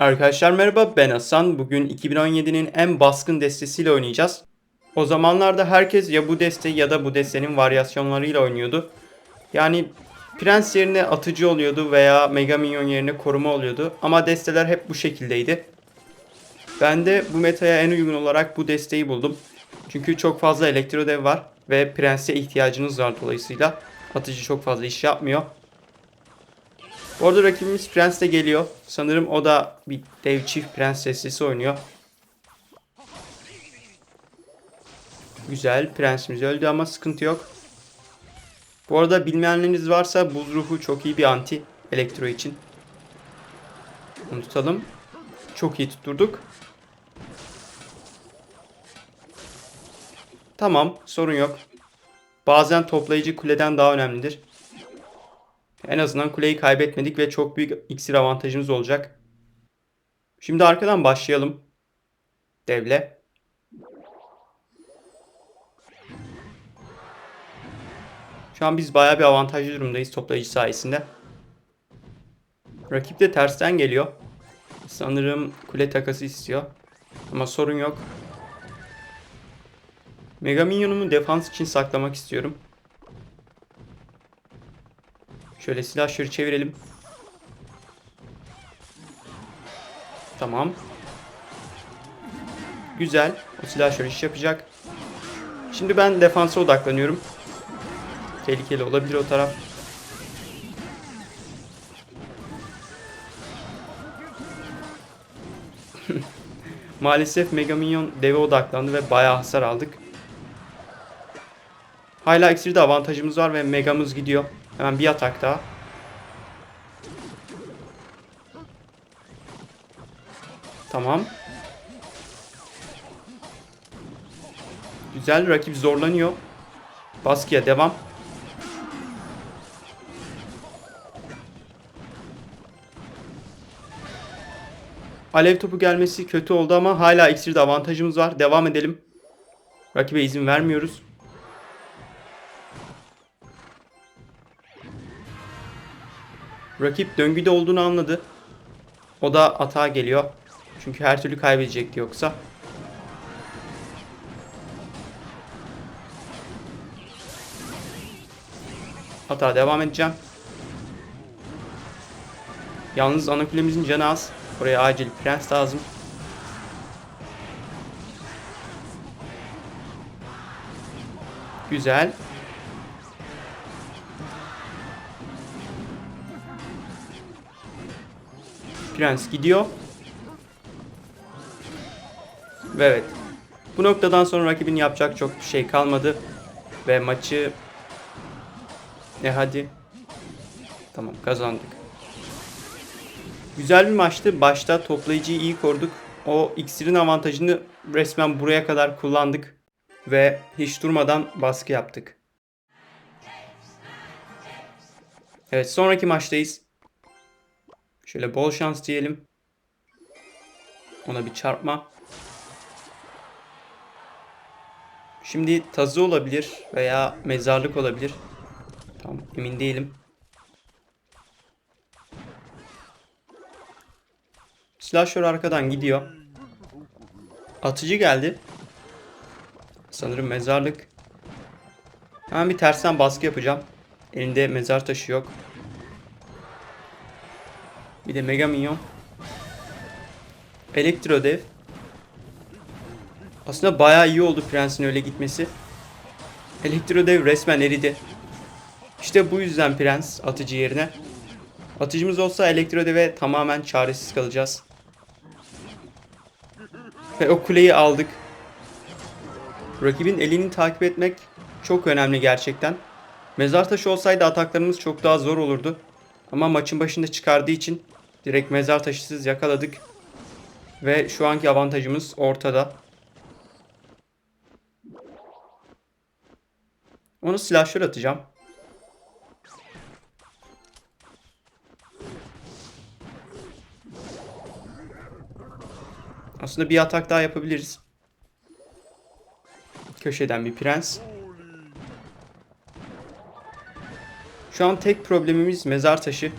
Arkadaşlar merhaba ben Hasan. Bugün 2017'nin en baskın destesiyle oynayacağız. O zamanlarda herkes ya bu deste ya da bu destenin varyasyonlarıyla oynuyordu. Yani prens yerine atıcı oluyordu veya mega minyon yerine koruma oluyordu. Ama desteler hep bu şekildeydi. Ben de bu metaya en uygun olarak bu desteği buldum. Çünkü çok fazla elektro dev var ve prense ihtiyacınız var dolayısıyla. Atıcı çok fazla iş yapmıyor. Bu arada rakibimiz Prens de geliyor. Sanırım o da bir dev çift prens destesi oynuyor. Güzel. Prensimiz öldü ama sıkıntı yok. Bu arada bilmeyenleriniz varsa buz ruhu çok iyi bir anti elektro için. Bunu tutalım. Çok iyi tutturduk. Tamam sorun yok. Bazen toplayıcı kuleden daha önemlidir. En azından kuleyi kaybetmedik ve çok büyük iksir avantajımız olacak. Şimdi arkadan başlayalım. Devle. Şu an biz bayağı bir avantajlı durumdayız toplayıcı sayesinde. Rakip de tersten geliyor. Sanırım kule takası istiyor. Ama sorun yok. Mega Minyon'umu defans için saklamak istiyorum. Şöyle silahları çevirelim. Tamam. Güzel. O silahlar iş yapacak. Şimdi ben defansa odaklanıyorum. Tehlikeli olabilir o taraf. Maalesef Mega Minyon deve odaklandı ve bayağı hasar aldık. Hala iksirde avantajımız var ve Mega'mız gidiyor. Hemen bir atak daha. Tamam. Güzel rakip zorlanıyor. Baskıya devam. Alev topu gelmesi kötü oldu ama hala iksirde avantajımız var. Devam edelim. Rakibe izin vermiyoruz. Rakip döngüde olduğunu anladı. O da atağa geliyor. Çünkü her türlü kaybedecekti yoksa. Hata devam edeceğim. Yalnız ana canı az. Oraya acil prens lazım. Güzel. Prens gidiyor. Ve evet. Bu noktadan sonra rakibin yapacak çok bir şey kalmadı. Ve maçı... Ne hadi. Tamam kazandık. Güzel bir maçtı. Başta toplayıcıyı iyi koruduk. O iksirin avantajını resmen buraya kadar kullandık. Ve hiç durmadan baskı yaptık. Evet sonraki maçtayız. Şöyle bol şans diyelim. Ona bir çarpma. Şimdi tazı olabilir veya mezarlık olabilir. Tam emin değilim. Slasher arkadan gidiyor. Atıcı geldi. Sanırım mezarlık. Hemen bir tersten baskı yapacağım. Elinde mezar taşı yok. Bir de Mega Minyon. Elektro Dev. Aslında bayağı iyi oldu Prens'in öyle gitmesi. Elektro Dev resmen eridi. İşte bu yüzden Prens atıcı yerine. Atıcımız olsa Elektro Dev'e tamamen çaresiz kalacağız. Ve o kuleyi aldık. Rakibin elini takip etmek çok önemli gerçekten. Mezar taşı olsaydı ataklarımız çok daha zor olurdu. Ama maçın başında çıkardığı için direkt mezar taşısız yakaladık. Ve şu anki avantajımız ortada. Onu silahşör atacağım. Aslında bir atak daha yapabiliriz. Köşeden bir prens. Şu an tek problemimiz mezar taşı.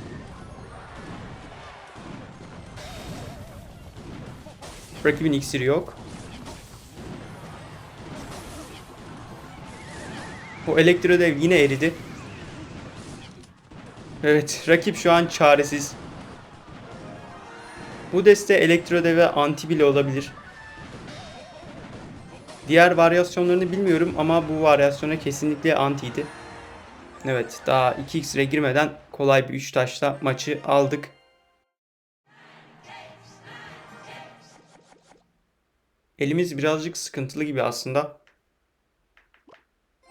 Rakibin iksiri yok. O elektro dev yine eridi. Evet, rakip şu an çaresiz. Bu deste elektro deve anti bile olabilir. Diğer varyasyonlarını bilmiyorum ama bu varyasyona kesinlikle antiydi. Evet, daha 2x'e girmeden kolay bir 3 taşla maçı aldık. Elimiz birazcık sıkıntılı gibi aslında.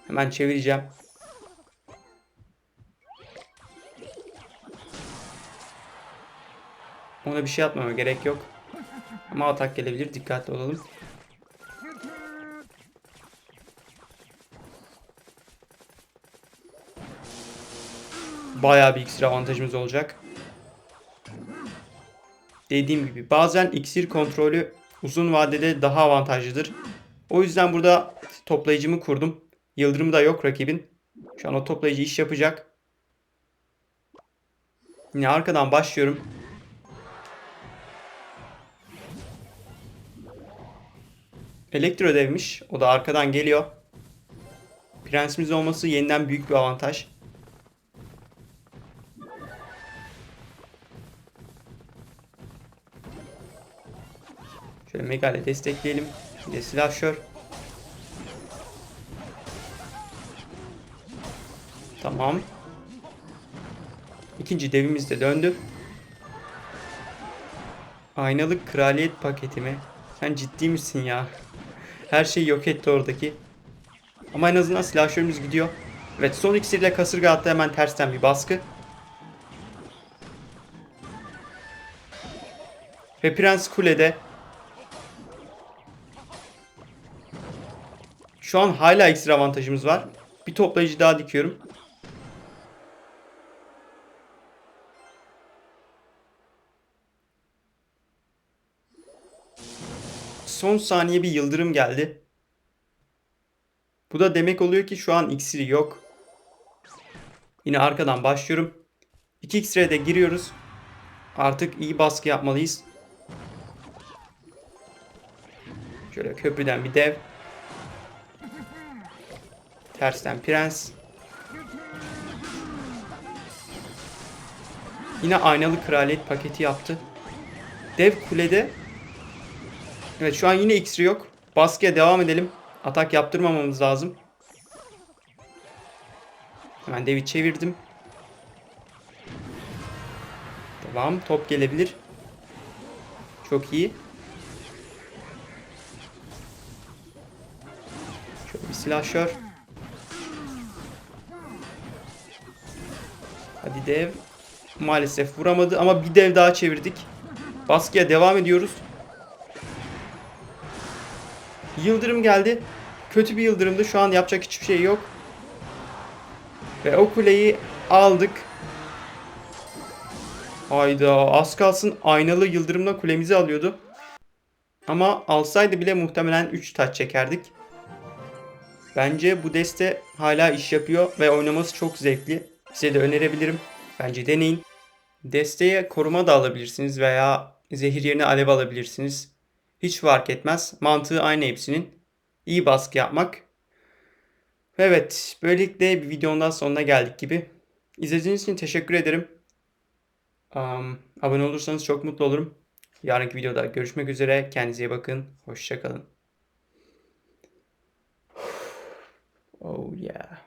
Hemen çevireceğim. Ona bir şey yapmama gerek yok. Ama atak gelebilir. Dikkatli olalım. Bayağı bir iksir avantajımız olacak. Dediğim gibi bazen iksir kontrolü uzun vadede daha avantajlıdır. O yüzden burada toplayıcımı kurdum. Yıldırım da yok rakibin. Şu an o toplayıcı iş yapacak. Yine arkadan başlıyorum. Elektro devmiş. O da arkadan geliyor. Prensimiz olması yeniden büyük bir avantaj. Şöyle Mega ile destekleyelim. De silahşör. Tamam. İkinci devimiz de döndü. Aynalık kraliyet paketi mi? Sen ciddi misin ya? Her şeyi yok etti oradaki. Ama en azından silahşörümüz gidiyor. Evet son iksirle kasırga attı hemen tersten bir baskı. Ve Prens kulede. Şu an hala iksir avantajımız var. Bir toplayıcı daha dikiyorum. Son saniye bir yıldırım geldi. Bu da demek oluyor ki şu an iksiri yok. Yine arkadan başlıyorum. 2 iksire de giriyoruz. Artık iyi baskı yapmalıyız. Şöyle köprüden bir dev. Tersten prens. Yine aynalı kraliyet paketi yaptı. Dev kulede. Evet şu an yine iksiri yok. Baskıya devam edelim. Atak yaptırmamamız lazım. Hemen devi çevirdim. Devam. Top gelebilir. Çok iyi. Şöyle bir silahşör. Dev. Maalesef vuramadı ama bir dev daha çevirdik. Baskıya devam ediyoruz. Yıldırım geldi. Kötü bir yıldırımdı. Şu an yapacak hiçbir şey yok. Ve o kuleyi aldık. Hayda az kalsın aynalı yıldırımla kulemizi alıyordu. Ama alsaydı bile muhtemelen 3 taç çekerdik. Bence bu deste hala iş yapıyor ve oynaması çok zevkli. Size de önerebilirim. Bence deneyin. Desteye koruma da alabilirsiniz veya zehir yerine alev alabilirsiniz. Hiç fark etmez. Mantığı aynı hepsinin. İyi baskı yapmak. Evet, böylelikle bir videonun sonuna geldik gibi. İzlediğiniz için teşekkür ederim. Um, abone olursanız çok mutlu olurum. Yarınki videoda görüşmek üzere. Kendinize iyi bakın. Hoşçakalın. Oh yeah.